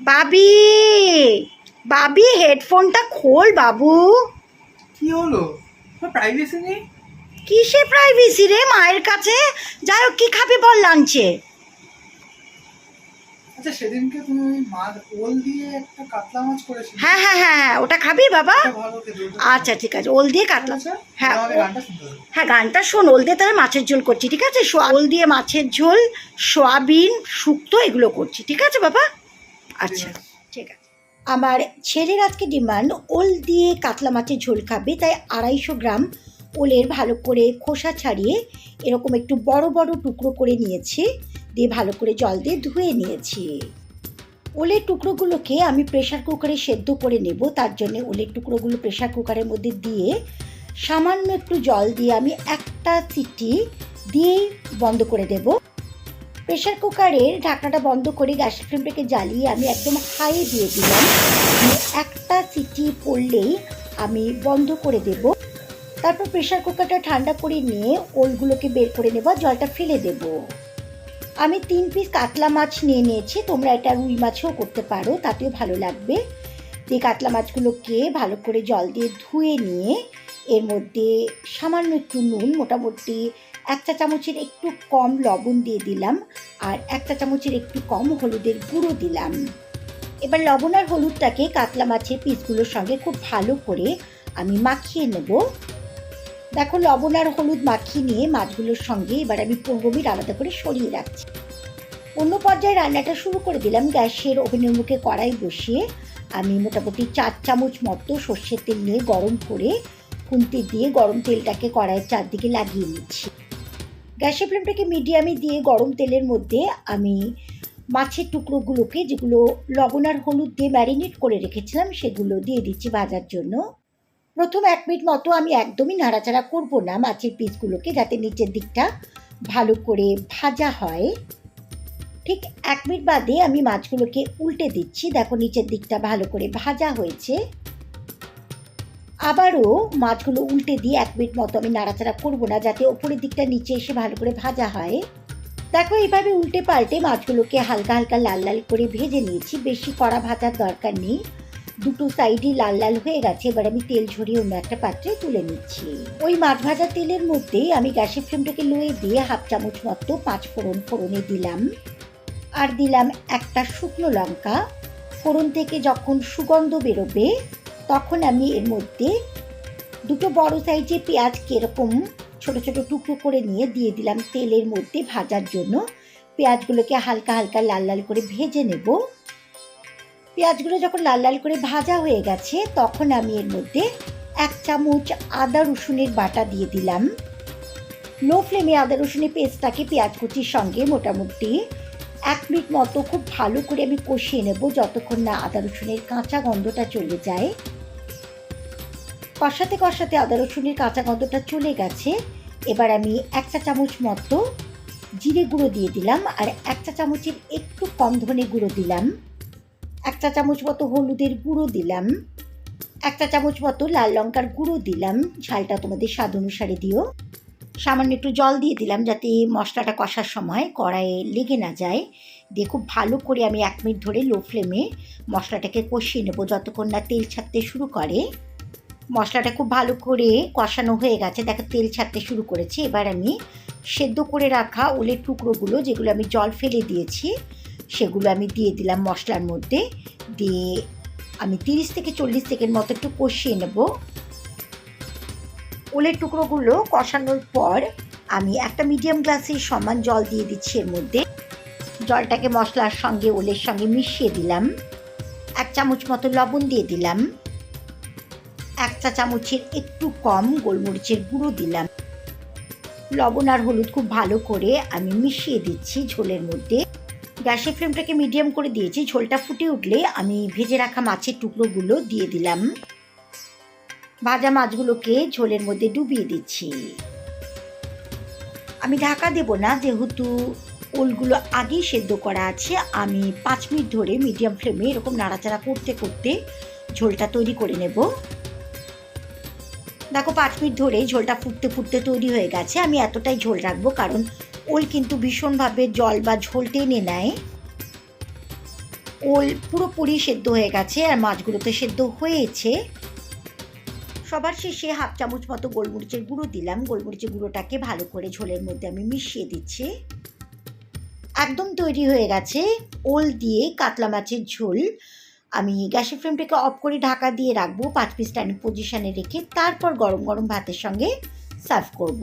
বাবি বাবি হেডফোনটা খোল বাবু। কি হলো? প্রাইভেসি নেই? কিসে প্রাইভেসি রে মায়ের কাছে? যাই হোক কি খাবি বল লাঞ্চে আচ্ছা সেদিনকে তুমি মাছ ওল দিয়ে একটা কাতলা মাছ করেছিলে? হ্যাঁ হ্যাঁ হ্যাঁ হ্যাঁ ওটা খাবি বাবা? আচ্ছা ঠিক আছে ওল দিয়ে কাটলাম আচ্ছা, হ্যাঁ, হ্যাঁ গানটা শোন ওল দিয়ে তাহলে মাছের ঝোল করছি ঠিক আছে? ওল দিয়ে মাছের ঝোল সোয়াবিন শুক্তো এগুলো করছি ঠিক আছে বাবা? আচ্ছা ঠিক আছে। আমার ছেলের আজকে ডিমান্ড ওল দিয়ে কাতলা মাছের ঝোল খাবে তাই আড়াইশো গ্রাম ওলের ভালো করে খোসা ছাড়িয়ে এরকম একটু বড় বড় টুকরো করে নিয়েছি। দিয়ে ভালো করে জল দিয়ে ধুয়ে নিয়েছি। ওলের টুকরোগুলোকে আমি প্রেশার কুকারে সেদ্ধ করে নেব, তার জন্য ওলের টুকরোগুলো প্রেশার কুকারের মধ্যে দিয়ে সামান্য একটু জল দিয়ে আমি একটা সিটি দিয়েই বন্ধ করে দেব। প্রেশার কুকারের ঢাকনাটা বন্ধ করে গ্যাস ফ্লেমটাকে জ্বালিয়ে আমি একদম হাই দিয়ে দিলাম। একটা সিটি পড়লেই আমি বন্ধ করে দেব। তারপর প্রেশার কুকারটা ঠান্ডা করে নিয়ে ওলগুলোকে বের করে নেব, জলটা ফেলে দেব। আমি তিন পিস কাতলা মাছ নিয়ে নিয়েছি, তোমরা এটা রুই মাছেও করতে পারো, তাতেও ভালো লাগবে। দিয়ে কাতলা মাছগুলোকে ভালো করে জল দিয়ে ধুয়ে নিয়ে, এর মধ্যে সামান্য একটু নুন, মোটামুটি এক চা চামচের একটু কম লবণ দিয়ে দিলাম, আর এক চা চামচের একটু কম হলুদের গুঁড়ো দিলাম। এবার লবণ আর হলুদটাকে কাতলা মাছের পিসগুলোর সঙ্গে খুব ভালো করে আমি মাখিয়ে নেব। দেখো, লবণ আর হলুদ মাখিয়ে নিয়ে মাছগুলোর সঙ্গে এবার আমি মিনিট আলাদা করে সরিয়ে রাখছি। অন্য পর্যায়ে রান্নাটা শুরু করে দিলাম গ্যাসের ওভেনের মুখে কড়াই বসিয়ে। আমি মোটামুটি চার চামচ মতো সর্ষের তেল নিয়ে গরম করে খুন্তি দিয়ে গরম তেলটাকে কড়াইয়ের চারদিকে লাগিয়ে নিচ্ছি। গ্যাসের ফ্লেমটাকে মিডিয়ামে দিয়ে গরম তেলের মধ্যে আমি মাছের টুকরোগুলোকে, যেগুলো লবণ আর হলুদ দিয়ে ম্যারিনেট করে রেখেছিলাম, সেগুলো দিয়ে দিচ্ছি ভাজার জন্য। প্রথম এক মিনিট মতো আমি একদমই নাড়াচাড়া করব না মাছের পিসগুলোকে যাতে নিচের দিকটা ভালো করে ভাজা হয়। ঠিক এক মিনিট বাদে আমি মাছগুলোকে উল্টে দিচ্ছি। দেখো নিচের দিকটা ভালো করে ভাজা হয়েছে। আবারও মাছগুলো উল্টে দিয়ে এক মিনিট মতো আমি নাড়াচাড়া করব না যাতে ওপরের দিকটা নিচে এসে ভালো করে ভাজা হয়। দেখো এইভাবে উল্টে পাল্টে মাছগুলোকে হালকা হালকা লাল লাল করে ভেজে নিয়েছি। বেশি কড়া ভাজার দরকার নেই। দুটো সাইডই লাল লাল হয়ে গেছে, এবার আমি তেল ঝরিয়ে অন্য একটা পাত্রে তুলে নিচ্ছি। ওই মাছ ভাজা তেলের মধ্যেই আমি গ্যাসের ফ্লেমটাকে লয়ে দিয়ে হাফ চামচ মতো পাঁচ ফোড়ন ফোড়নে দিলাম। আর দিলাম একটা শুকনো লঙ্কা। ফোড়ন থেকে যখন সুগন্ধ বেরোবে, তখন আমি এর মধ্যে দুটো বড় সাইজে পেঁয়াজ কীরকম ছোট ছোট টুকরো করে নিয়ে দিয়ে দিলাম তেলের মধ্যে ভাজার জন্য। পেঁয়াজগুলোকে হালকা হালকা লাল লাল করে ভেজে নেব। পেঁয়াজগুলো যখন লাল লাল করে ভাজা হয়ে গেছে, তখন আমি এর মধ্যে এক চামচ আদা রসুনের বাটা দিয়ে দিলাম। লো ফ্লেমে আদা রসুনের পেস্টটাকে পেঁয়াজ কুচির সঙ্গে মোটামুটি এক মিনিট মতো খুব ভালো করে আমি কষিয়ে নেব, যতক্ষণ না আদা রসুনের কাঁচা গন্ধটা চলে যায়। কষাতে কষাতে আদা রসুনের কাঁচা গন্ধটা চলে গেছে। এবার আমি এক চা চামচ মতো জিরে গুঁড়ো দিয়ে দিলাম, আর এক চা চামচের একটু কম ধনে গুঁড়ো দিলাম। এক চা চামচ মতো হলুদের গুঁড়ো দিলাম। এক চা চামচ মতো লাল লঙ্কার গুঁড়ো দিলাম। ঝালটা তোমাদের স্বাদ অনুসারে দিও। সামান্য একটু জল দিয়ে দিলাম যাতে মশলাটা কষার সময় কড়াইয়ে লেগে না যায়। দিয়ে খুব ভালো করে আমি এক মিনিট ধরে লো ফ্লেমে মশলাটাকে কষিয়ে নেব যতক্ষণ না তেল ছাড়তে শুরু করে। মশলাটা খুব ভালো করে কষানো হয়ে গেছে। দেখো তেল ছাড়তে শুরু করেছে। এবার আমি সেদ্ধ করে রাখা ওলের টুকরোগুলো যেগুলো আমি জল ফেলে দিয়েছি সেগুলো আমি দিয়ে দিলাম মশলার মধ্যে। দিয়ে আমি তিরিশ থেকে চল্লিশ সেকেন্ড মতো একটু কষিয়ে নেব। ওলের টুকরোগুলো কষানোর পর আমি একটা মিডিয়াম গ্লাসের সমান জল দিয়ে দিচ্ছি এর মধ্যে। জলটাকে মশলার সঙ্গে, ওলের সঙ্গে মিশিয়ে দিলাম। এক চামচ মতো লবণ দিয়ে দিলাম। এক চা চামচের একটু কম গোলমরিচের গুঁড়ো দিলাম। লবণ আর হলুদ খুব ভালো করে আমি মিশিয়ে দিচ্ছি ঝোলের মধ্যে। গ্যাসের ফ্লেমটাকে মিডিয়াম করে দিয়েছি। ঝোলটা ফুটে উঠলে আমি ভেজে রাখা মাছের টুকরোগুলো দিয়ে দিলাম। ভাজা মাছগুলোকে ঝোলের মধ্যে ডুবিয়ে দিচ্ছি। আমি ঢাকা দেব না, যেহেতু ওলগুলো আগেই সেদ্ধ করা আছে। আমি পাঁচ মিনিট ধরে মিডিয়াম ফ্লেমে এরকম নাড়াচাড়া করতে করতে ঝোলটা তৈরি করে নেব। দেখো, পাঁচ মিনিট ধরে ঝোলটা ফুটতে ফুটতে তৈরি হয়ে গেছে। আমি এতটাই ঝোল রাখব, কারণ ওল কিন্তু ভীষণভাবে জল বা ঝোল টেনে নেয়। ওল পুরোপুরি সেদ্ধ হয়ে গেছে আর মাছগুলোতে সেদ্ধ হয়েছে। সবার শেষে হাফ চামচ মতো গোলমরিচের গুঁড়ো দিলাম। গোলমরিচের গুঁড়োটাকে ভালো করে ঝোলের মধ্যে আমি মিশিয়ে দিচ্ছি। একদম তৈরি হয়ে গেছে। ওল দিয়ে কাতলা মাছের ঝোল আমি গ্যাসের ফ্লেমটাকে অফ করে ঢাকা দিয়ে রাখব। পাঁচ পিস স্ট্যান্ডিং পজিশনে রেখে তারপর গরম গরম ভাতের সঙ্গে সার্ভ করব।